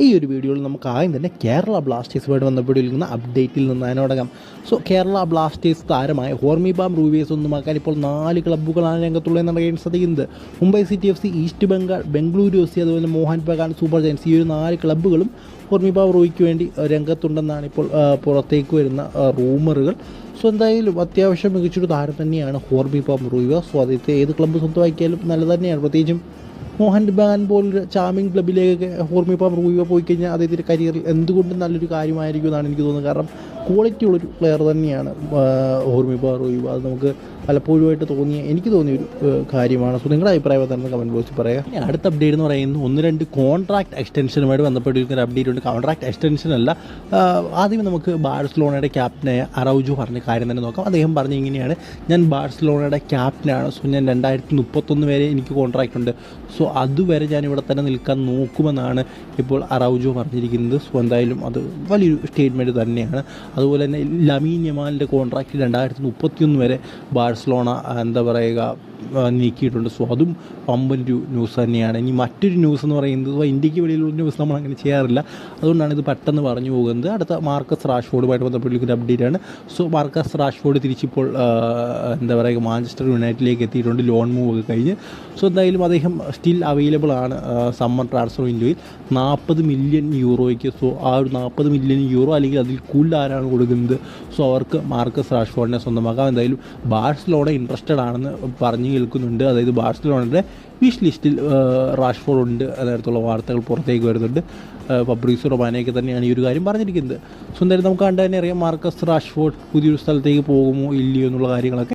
ഈ ഒരു വീഡിയോയിൽ നമുക്ക് ആദ്യം തന്നെ കേരള ബ്ലാസ്റ്റേഴ്സുമായിട്ട് ബന്ധപ്പെട്ടിരിക്കുന്ന അപ്ഡേറ്റിൽ നിന്ന് അതിനോടകം. സോ കേരള ബ്ലാസ്റ്റേഴ്സ് താരമായ ഹോർമിബാം റൂവേസ് ഒന്നുമാക്കാൻ ഇപ്പോൾ നാല് ക്ലബ്ബുകളാണ് രംഗത്തുള്ളതെന്നാണ് കഴിയാൻ സാധിക്കുന്നത് Mumbai city F C east Bengal Bengaluru F C അതുപോലെ മോഹൻ ബഗാൻ സൂപ്പർ ജയൻസ് ഈ ഒരു നാല് ക്ലബ്ബുകളും ഹോർമിബാം റൂയിക്ക് വേണ്ടി രംഗത്തുണ്ടെന്നാണ് ഇപ്പോൾ പുറത്തേക്ക് വരുന്ന റൂമറുകൾ സോ എന്തായാലും അത്യാവശ്യം മികച്ചൊരു താരം തന്നെയാണ് ഹോർമിബാം റൂവ സോ ആദ്യത്തെ ഏത് ക്ലബ്ബ് സ്വന്തമാക്കിയാലും നല്ലത് തന്നെയാണ്. പ്രത്യേകിച്ചും മോഹൻ ബഗാൻ പോലൊരു ചാമിങ് ക്ലബിലേക്കൊക്കെ ഹോർമിപ്പം റൂയിവ പോയി കഴിഞ്ഞാൽ അദ്ദേഹത്തിന്റെ കരിയറിൽ എന്തുകൊണ്ടും നല്ലൊരു കാര്യമായിരിക്കും എന്നാണ് എനിക്ക് തോന്നുന്നത്. കാരണം ക്വാളിറ്റി ഉള്ളൊരു പ്ലെയർ തന്നെയാണ് ഹോർമിപ്പ റൂയിവ അത് നമുക്ക് പലപ്പോഴുമായിട്ട് തോന്നിയ എനിക്ക് തോന്നിയ ഒരു കാര്യമാണ്. സോ നിങ്ങളുടെ അഭിപ്രായം തന്നെ കമന്റ് ബോക്സിൽ പറയാം. ഇനി അടുത്ത അപ്ഡേറ്റ് എന്ന് പറയുന്നത് ഒന്ന് രണ്ട് കോൺട്രാക്ട് എക്സ്റ്റൻഷനുമായിട്ട് ബന്ധപ്പെട്ടിരിക്കുന്ന ഒരു അപ്ഡേറ്റ് ഉണ്ട്. കോൺട്രാക്ട് എക്സ്റ്റൻഷൻ അല്ല ആദ്യം നമുക്ക് ബാഴ്സലോണയുടെ ക്യാപ്റ്റനായ അറൌജു പറഞ്ഞ കാര്യം തന്നെ നോക്കാം. അദ്ദേഹം പറഞ്ഞു ഇങ്ങനെയാണ് ഞാൻ ബാഴ്സലോണയുടെ ക്യാപ്റ്റനാണ് സോ ഞാൻ രണ്ടായിരത്തി മുപ്പത്തൊന്ന് വരെ എനിക്ക് കോൺട്രാക്റ്റ് ഉണ്ട്. സോ അതുവരെ ഞാൻ ഇവിടെ തന്നെ നിൽക്കാൻ നോക്കുമെന്നാണ് ഇപ്പോൾ അറൌജു പറഞ്ഞിരിക്കുന്നത്. സോ എന്തായാലും അത് വലിയൊരു സ്റ്റേറ്റ്മെന്റ് തന്നെയാണ്. അതുപോലെ തന്നെ ലമീൻ യമാലിന്റെ കോൺട്രാക്റ്റ് രണ്ടായിരത്തി മുപ്പത്തിയൊന്ന് വരെ ബാഴ്സലോണ എന്താ പറയുക നീക്കിയിട്ടുണ്ട്. സോ അതും പമ്പൊരു ന്യൂസ് തന്നെയാണ്. ഇനി മറ്റൊരു ന്യൂസ് എന്ന് പറയുന്നത് ഇന്ത്യയ്ക്ക് വെളിയിലുള്ള ന്യൂസ് നമ്മൾ അങ്ങനെ ചെയ്യാറില്ല. അതുകൊണ്ടാണ് ഇത് പെട്ടെന്ന് പറഞ്ഞു പോകുന്നത്. അടുത്ത മാർക്കസ് റാഷ്ഫോർഡുമായിട്ട് ബന്ധപ്പെട്ടിരിക്കുന്ന അപ്ഡേറ്റ് ആണ്. സോ മാർക്കസ് റാഷ്ഫോർഡ് തിരിച്ചിപ്പോൾ എന്താ പറയുക മാഞ്ചസ്റ്റർ യുണൈറ്റഡിലേക്ക് എത്തിയിട്ടുണ്ട്. ലോൺ മൂവ് ഒക്കെ കഴിഞ്ഞ്. സോ എന്തായാലും അദ്ദേഹം സ്റ്റിൽ അവൈലബിൾ ആണ് സമ്മർ ട്രാൻസ്ഫർ വിൻഡോയിൽ നാൽപ്പത് മില്യൺ യൂറോയ്ക്ക് സോ ആ ഒരു നാൽപ്പത് മില്യൺ യൂറോ അല്ലെങ്കിൽ അതിൽ കൂടുതൽ ആരാണ് കൊടുക്കുന്നത്? സോ അവർക്ക് മാർക്കസ് റാഷ്ഫോർഡിനെ സ്വന്തമാക്കാം. എന്തായാലും ബാഴ്സലോണ ഇൻട്രസ്റ്റഡ് ആണെന്ന് പറഞ്ഞു കേൾക്കുന്നുണ്ട് അതായത് ബാഴ്സലോണയുടെ വിഷ് ലിസ്റ്റിൽ റാഷ്ഫോർഡ് ഉണ്ട് നേരത്തുള്ള വാർത്തകൾ പുറത്തേക്ക് വരുന്നുണ്ട്. പബ്രീസ് റൊമാനയൊക്കെ തന്നെയാണ് ഈ ഒരു കാര്യം പറഞ്ഞിരിക്കുന്നത്. സോ നമുക്ക് കണ്ടു തന്നെ അറിയാം മാർക്കസ് റാഷ്ഫോർഡ് പുതിയൊരു സ്ഥലത്തേക്ക് പോകുമോ ഇല്ലയോ എന്നുള്ള കാര്യങ്ങളൊക്കെ